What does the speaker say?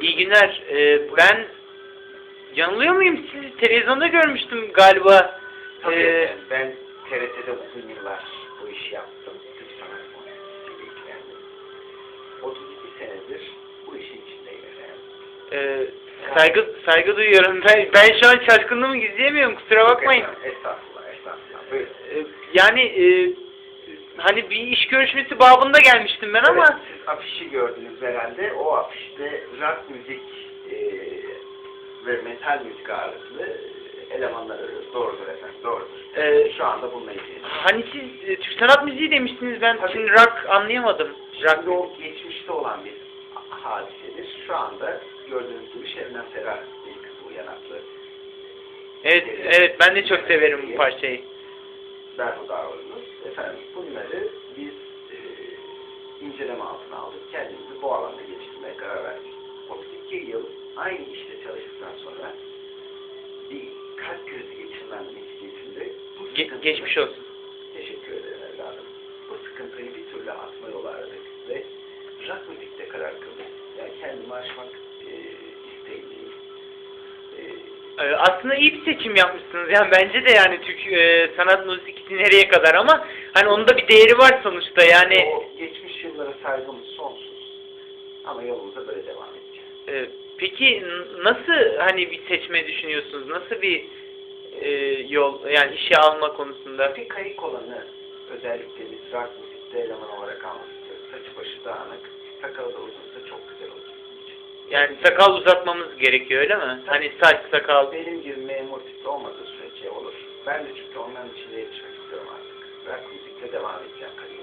İyi günler. Ee, ben yanılıyor muyum? Sizi televizyonda görmüştüm galiba. Tabii Ee, ben TRT'de uzun yıllar bu işi yaptım. Türk sanat muhabbetiyle ilgilendim. 32 senedir bu işin içindeyim efendim. e, saygı saygı duyuyorum. Ben, ben şu an şaşkınlığımı gizleyemiyorum. Kusura bakmayın. Estağfurullah, estağfurullah. Buyurun. Ee, yani e, hani bir iş görüşmesi babında gelmiştim ben ama Evet, siz afişi gördünüz herhalde. O afişte rock müzik e, ve metal müzik ağırlıklı elemanlar arıyoruz. Doğrudur efendim, doğrudur. e, Şu anda bununla ilgili. hani siz e, Türk sanat müziği demiştiniz. Ben Tabii. şimdi rock anlayamadım. Rock Şimdi o geçmişte olan bir hadisedir. Şu anda gördüğünüz gibi Şebnem Ferah bir kısmı yanaklı. Evet, evet ben de çok severim bu parçayı. Berhudar oyunuz. Efendim inceleme altına aldık. Kendimizi bu alanda geliştirmeye karar verdik. 32 yıl aynı işte çalıştıktan sonra bir kalp krizi geçirmem neticesinde bu Ge- geçmiş olsun. Teşekkür ederim evladım. Bu sıkıntıyı bir türlü atma yolu aradık ve rock müzikte karar kıldık. Yani kendimi aşmak e, isteğindeyim. E, Ee, aslında iyi bir seçim yapmışsınız. Yani bence de yani Türk e, sanat müziği nereye kadar ama hani onun da bir değeri var sonuçta. Yani o geçmiş saygımız sonsuz. Ama yolumuza böyle devam edeceğiz. e, peki nasıl hani bir seçme düşünüyorsunuz? Nasıl bir e, yol yani işe alma konusunda? Bir kayık olanı özellikle biz rock müzikte eleman olarak almak istiyoruz. Saçı başı dağınık, sakalı da uzunsa çok güzel için. Yani sakal uzatmamız gerekiyor öyle mi? Hani saç sakal. Benim gibi memur tipi olmadığı sürece olur. Ben de çünkü onların içinde yetişmek istiyorum artık. Rock müzikle devam edeceğim kariyerime.